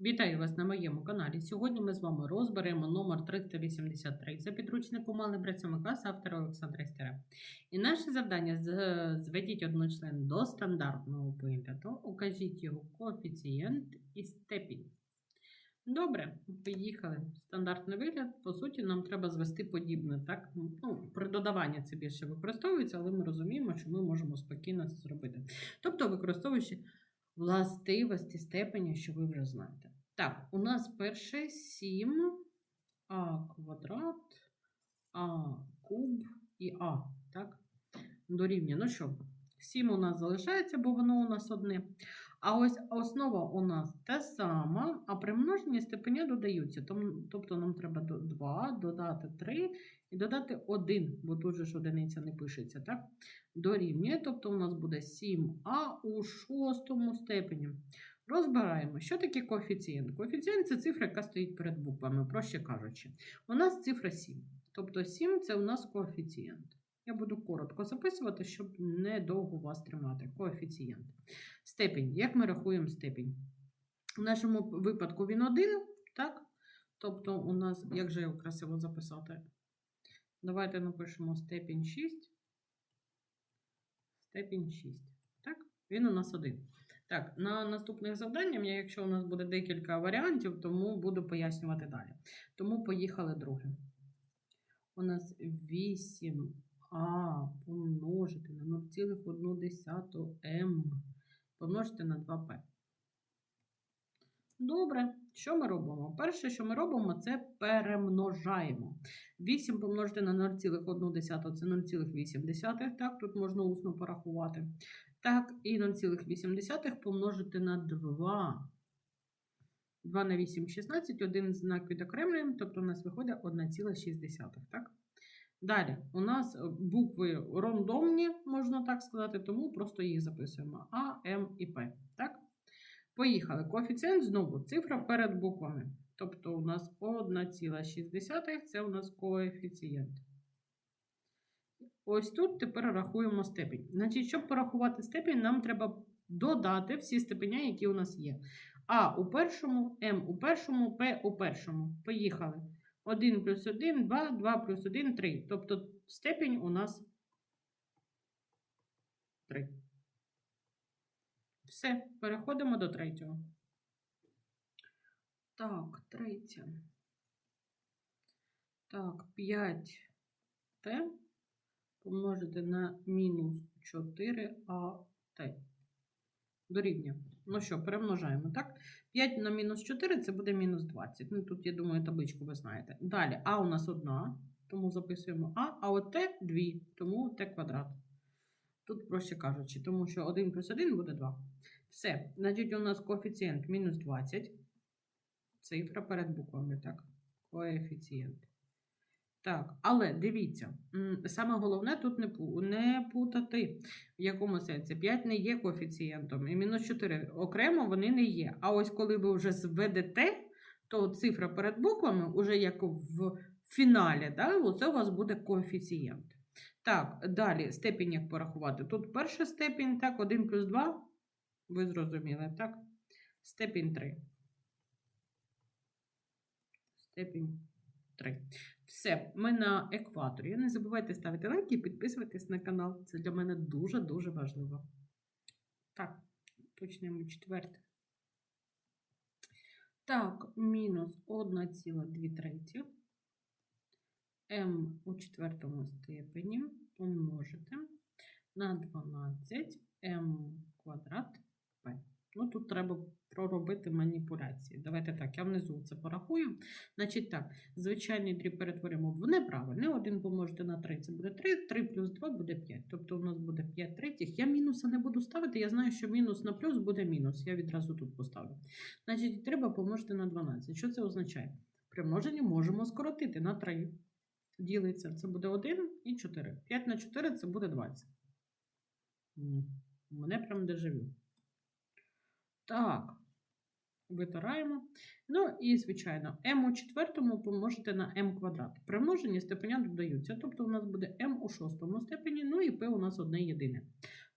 Вітаю вас на моєму каналі. Сьогодні ми з вами розберемо номер 383 за підручником 7 клас автора Олександра Стера. І наше завдання зведіть одночлен до стандартного вигляду, укажіть його коефіцієнт і степінь. Добре, поїхали. Стандартний вигляд, по суті, нам треба звести подібне. Так? Ну, при додаванні це більше використовується, але ми розуміємо, що ми можемо спокійно це зробити. Тобто, використовуючи властивості степені, що ви вже знаєте. Так, у нас перше 7 а квадрат, а куб і а. Так? Дорівнює. Ну що, 7 у нас залишається, бо воно у нас одне. А ось основа у нас та сама, а при множенні степеня додаються. Тобто нам треба 2, додати 3 і додати 1, бо тут же ж одиниця не пишеться. так? Дорівнює, тобто у нас буде 7а у шостому степені. Розбираємо, що таке коефіцієнт. Коефіцієнт це цифра, яка стоїть перед буквами, проще кажучи. У нас цифра 7. Тобто 7 це у нас коефіцієнт. Я буду коротко записувати, щоб не довго вас тримати. Коефіцієнт. Степінь. Як ми рахуємо степінь? У нашому випадку він 1, так? Тобто, у нас, як же його красиво записати? Давайте напишемо степінь 6. Степінь 6. Так? Він у нас один. Так, на наступних завданнях, якщо у нас буде декілька варіантів, тому буду пояснювати далі. Тому поїхали друге. У нас 8а помножити на 0,1 м помножити на 2p. Добре, що ми робимо? Перше, що ми робимо, це перемножаємо. 8 помножити на 0,1 це 0,8. Так, тут можна усно порахувати. Так, і 0,8 помножити на 2. 2 на 8 16, один знак відокремлюємо, тобто у нас виходить 1,6. Так? Далі, у нас букви рандомні, можна так сказати, тому просто їх записуємо А, М і П. Так? Поїхали. Коефіцієнт знову цифра перед буквами. Тобто у нас 1,6 це у нас коефіцієнт. Ось тут тепер рахуємо степінь. Значить, щоб порахувати степінь, нам треба додати всі степеня, які у нас є. А у першому, М у першому, П у першому. Поїхали. 1 плюс 1, 2, 2 плюс 1, 3. Тобто степінь у нас 3. Все, переходимо до третього. Так, третє. Так, 5t помножити на мінус 4at. Дорівнює. Ну що, перемножаємо, так? 5 на мінус 4 це буде мінус 20. Ну, тут, я думаю, табличку ви знаєте. Далі, а у нас одна, тому записуємо а, а от t 2, тому t квадрат. Тут проще кажучи, тому що 1 плюс 1 буде 2. Все, значить, у нас коефіцієнт мінус 20. Цифра перед буквами, так? Коефіцієнт. Так, але дивіться, саме головне тут не, не путати, в якому сенсі. 5 не є коефіцієнтом, і мінус 4 окремо вони не є. А ось коли ви вже зведете, то цифра перед буквами, уже як в фіналі, да, оце у вас буде коефіцієнт. Так, далі степінь як порахувати. Тут перша степінь, так, 1 плюс 2, ви зрозуміли, так? Степінь 3. Степінь 3. Все, ми на екваторі. Не забувайте ставити лайки і підписуватись на канал. Це для мене дуже-дуже важливо. Так, почнемо четверте. Так, мінус 1,2 треті. М у четвертому степені помножити на 12 М квадрат П. Ну, тут треба проробити маніпуляції. Давайте так, я внизу це порахую. Значить так, звичайний дріб перетворимо в неправильний. 1 помножити на 3 це буде 3, 3 плюс 2 буде 5. Тобто у нас буде 5 третіх. Я мінуса не буду ставити, я знаю, що мінус на плюс буде мінус. Я відразу тут поставлю. Значить, треба помножити на 12. Що це означає? При множенні можемо скоротити на 3. Ділиться. Це буде 1 і 4. 5 на 4 це буде 20. Мене прям дежавю. Так, витираємо. Ну і, звичайно, m у четвертому помножити на m квадрат. При множенні степеня додаються. Тобто у нас буде m у шостому степені, ну і p у нас одне єдине.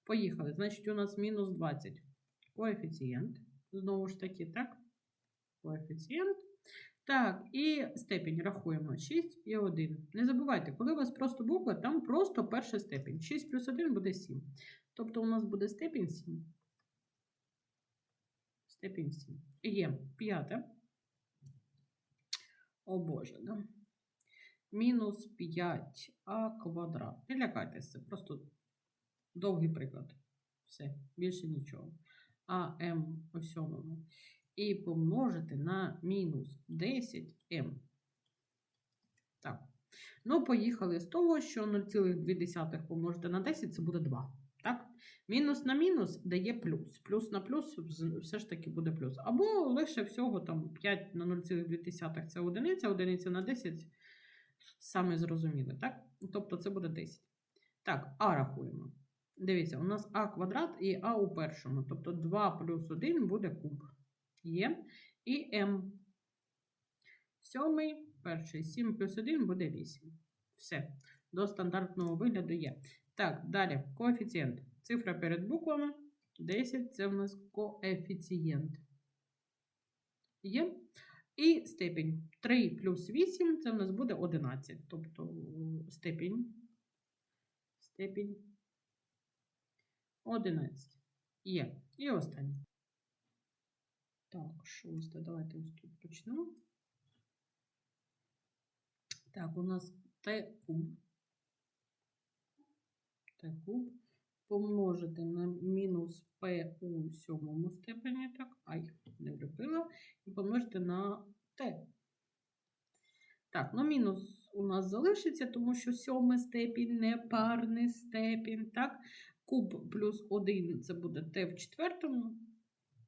Поїхали. Значить, у нас мінус 20 коефіцієнт. Знову ж таки, так? коефіцієнт. Так, і степінь рахуємо 6 і 1. Не забувайте, коли у вас просто буква, там просто перша степінь. 6 плюс 1 буде 7. Тобто у нас буде степінь 7. Степінь 7. Є п'яте. О Боже, да? Мінус 5а квадрат. Не лякайтеся, просто довгий приклад. Все, більше нічого. АМ у сьомому. І помножити на мінус 10m. Так. Ну, поїхали з того, що 0,2 помножити на 10 це буде 2. Так? Мінус на мінус дає плюс. Плюс на плюс все ж таки буде плюс. Або лише всього там 5 на 0,2 це одиниця, одиниця на 10 саме зрозуміли, так? Тобто це буде 10. Так, а рахуємо. Дивіться, у нас а квадрат і а у першому. Тобто 2 плюс 1 буде куб. Є. І м. Сьомий, перший 7 плюс 1 буде 8. Все. До стандартного вигляду є. Так, далі коефіцієнт. Цифра перед буквами. 10 це в нас коефіцієнт. Є. І степінь 3 плюс 8 це в нас буде 11. Тобто е, степінь. Степінь 11. Є. І останнє. Так, шосте. Давайте ось тут почнемо. Так, у нас Т куб. Т куб помножити на мінус П у сьомому степені. Так, ай, не влюбила. І помножити на Т. Так, ну мінус у нас залишиться, тому що сьомий степінь не парний степінь. Так, куб плюс 1 це буде Т в четвертому.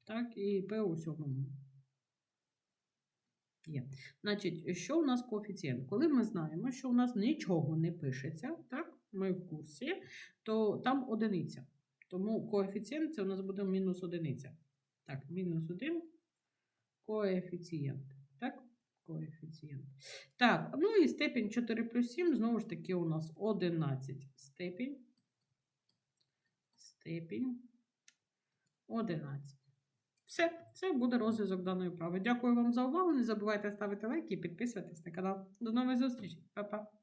Так, і П у сьомому. Є. Значить, що у нас коефіцієнт? Коли ми знаємо, що у нас нічого не пишеться, так, ми в курсі, то там одиниця. Тому коефіцієнт це у нас буде мінус одиниця. Так, мінус 1 коефіцієнт. Так, коефіцієнт. Так, ну і степінь 4 плюс 7, знову ж таки, у нас 11 степінь. Степінь 11. Все, це буде розв'язок даної вправи. Дякую вам за увагу. Не забувайте ставити лайки і підписуватись на канал. До нових зустрічей. Па-па.